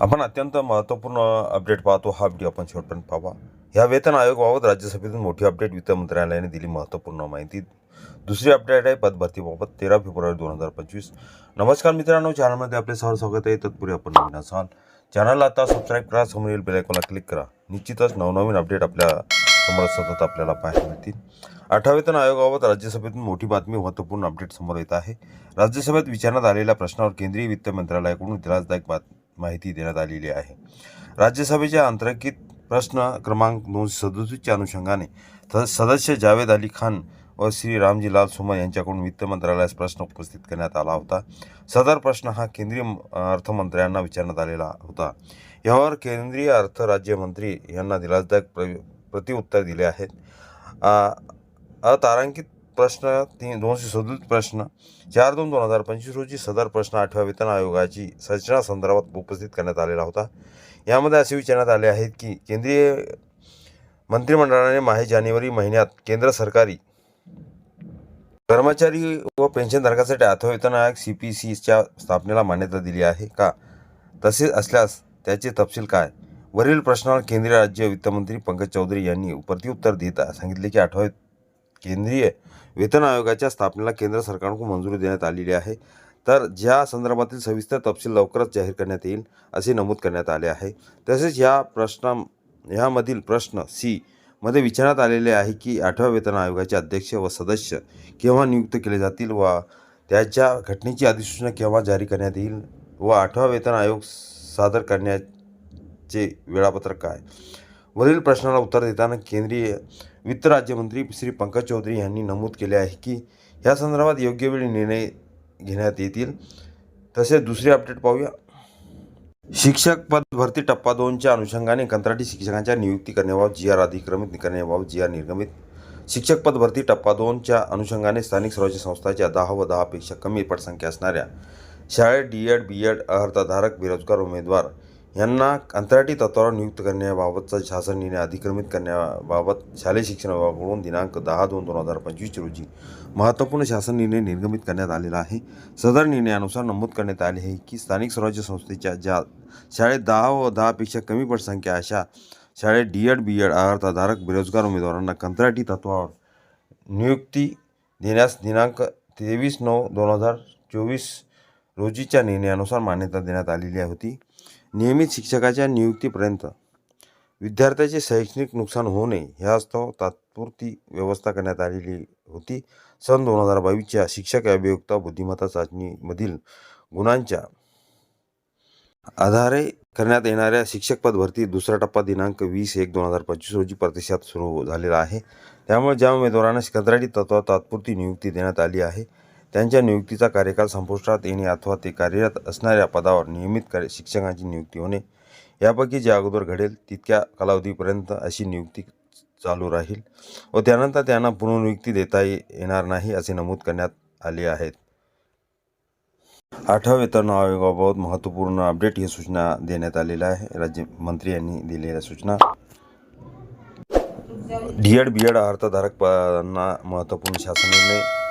आपण अत्यंत महत्त्वपूर्ण अपडेट पाहतो हा व्हिडिओ आपण शेवटपर्यंत पाहावा. ह्या वेतन आयोगाबाबत राज्यसभेतून मोठी अपडेट वित्त मंत्रालयाने दिली महत्त्वपूर्ण माहिती. दुसरी अपडेट आहे पदभरतीबाबत तेरा फेब्रुवारी दोन हजार पंचवीस. नमस्कार मित्रांनो चॅनलमध्ये आपले सहर स्वागत आहे. तत्पूर्वी आपण नवीन असाल चॅनलला आता सबस्क्राईब करा येईल बेलायकॉनला क्लिक करा. निश्चितच नवनवीन अपडेट आपल्यासमोर सतत आपल्याला पाहायला मिळतील. आठवा वेतन आयोगाबाबत राज्यसभेतून मोठी बातमी महत्त्वपूर्ण अपडेट समोर येत आहे. राज्यसभेत विचारण्यात आलेल्या प्रश्नावर केंद्रीय वित्त मंत्रालयाकडून त्रासदायक बात माहिती देण्यात आलेली आहे. राज्यसभेच्या अंतर्गत प्रश्न क्रमांक दोनशे सदोतीसच्या अनुषंगाने सदस्य जावेद अली खान व श्री रामजी लाल सुमन यांच्याकडून वित्त मंत्रालयास प्रश्न उपस्थित करण्यात आला होता. सदर प्रश्न हा केंद्रीय म- अर्थमंत्र्यांना विचारण्यात आलेला होता. यावर केंद्रीय अर्थ राज्यमंत्री यांना दिलासदायक प्र प्रतिउत्तर दिले आहेत. अतारांकित प्रश्न तीन दोनशे सदोतीस प्रश्न चार दोन दोन हजार पंचवीस रोजी सदर प्रश्न आठव्या वेतन आयोगाची संरचना संदर्भात उपस्थित करण्यात आलेला होता. यामध्ये असे विचारण्यात आले आहेत की केंद्रीय मंत्रिमंडळाने माहे जानेवारी महिन्यात केंद्र सरकारी कर्मचारी व पेन्शनधारकासाठी आठवा वेतन आयोग सी पी सीच्या स्थापनेला मान्यता दिली आहे का? तसेच असल्यास त्याचे तपशील काय? वरील प्रश्नावर केंद्रीय राज्य वित्तमंत्री पंकज चौधरी यांनी प्रतिउत्तर देत सांगितले की आठव्या केंद्रीय वेतन आयोगाच्या स्थापनेला केंद्र सरकारकडून मंजुरी देण्यात आलेली आहे. तर ज्या संदर्भातील सविस्तर तपशील लवकरच जाहीर करण्यात येईल असे नमूद करण्यात आले आहे. तसेच ह्या प्रश्ना ह्यामधील प्रश्न सी मध्ये विचारण्यात आलेले आहे की आठव्या वेतन आयोगाचे अध्यक्ष व सदस्य केव्हा नियुक्त केले जातील व त्याच्या घटनेची अधिसूचना केव्हा जारी करण्यात येईल व आठवा वेतन आयोग सादर करण्याचे वेळापत्रक काय? वरील प्रश्नाला उत्तर देताना केंद्रीय वित्त राज्यमंत्री श्री पंकज चौधरी यांनी नमूद केले आहे की ह्या संदर्भात योग्य वेळी निर्णय घेण्यात येतील. तसेच दुसरी अपडेट पाहूया. शिक्षक पद भरती टप्पा दोनच्या अनुषंगाने कंत्राटी शिक्षकांच्या नियुक्ती करण्याबाबत जी आर अधिक्रमित करण्याबाबत जी आर निर्गमित. शिक्षक पद भरती टप्पा दोनच्या अनुषंगाने स्थानिक स्वराज्य संस्थांच्या दहा व दहापेक्षा कमी पटसंख्या असणाऱ्या शाळेत डी एड बी एड अर्हताधारक बेरोजगार उमेदवार यांना कंत्राटी तत्वावर नियुक्त करण्याबाबतचा शासन निर्णय अधिक्रमित करण्याबाबत शालेय शिक्षण विभागाकडून दिनांक दहा दोन दोन हजार पंचवीस रोजी महत्त्वपूर्ण शासन निर्णय निर्गमित करण्यात आलेला आहे. सदर निर्णयानुसार नमूद करण्यात आले आहे की स्थानिक स्वराज्य संस्थेच्या ज्या शाळेत दहा व दहापेक्षा कमी पटसंख्या अशा शाळेत डी एड बी एड अर्थधारक बेरोजगार उमेदवारांना कंत्राटी तत्वावर नियुक्ती देण्यास दिनांक तेवीस नऊ दोन हजार चोवीस रोजीच्या निर्णयानुसार मान्यता देण्यात आलेली होती. नियमित शिक्षकाच्या नियुक्तीपर्यंत. विद्यार्थ्याचे शैक्षणिक नुकसान होऊ नये ह्यास्तव तात्पुरती व्यवस्था करण्यात आलेली होती. सन दोन हजार बावीसच्या शिक्षक अभियुक्ता बुद्धिमत्ता चाचणीमधील गुणांच्या आधारे करण्यात येणाऱ्या शिक्षकपद भरती दुसरा टप्पा दिनांक वीस एक दोन हजार पंचवीस रोजी प्रतिसाद सुरू झालेला आहे. त्यामुळे ज्या उमेदवारांना कंत्राटी तत्वावर तात्पुरती नियुक्ती देण्यात आली आहे त्यांच्या नियुक्तीचा कार्यकाल संपुष्टात येणे अथवा ते कार्यरत असणाऱ्या पदावर नियमित कार्य शिक्षकांची नियुक्ती होणे यापैकी जे अगोदर घडेल तितक्या कालावधीपर्यंत अशी नियुक्ती चालू राहील व त्यानंतर त्यांना पुनर्नियुक्ती देता येणार नाही असे नमूद करण्यात आले आहेत. आठव्या वेतन आयोगाबाबत महत्त्वपूर्ण अपडेट ही सूचना देण्यात आलेल्या आहे. राज्यमंत्री यांनी दिलेल्या सूचना. डी एड बी एड अर्थधारक पदांना महत्त्वपूर्ण शासन निर्णय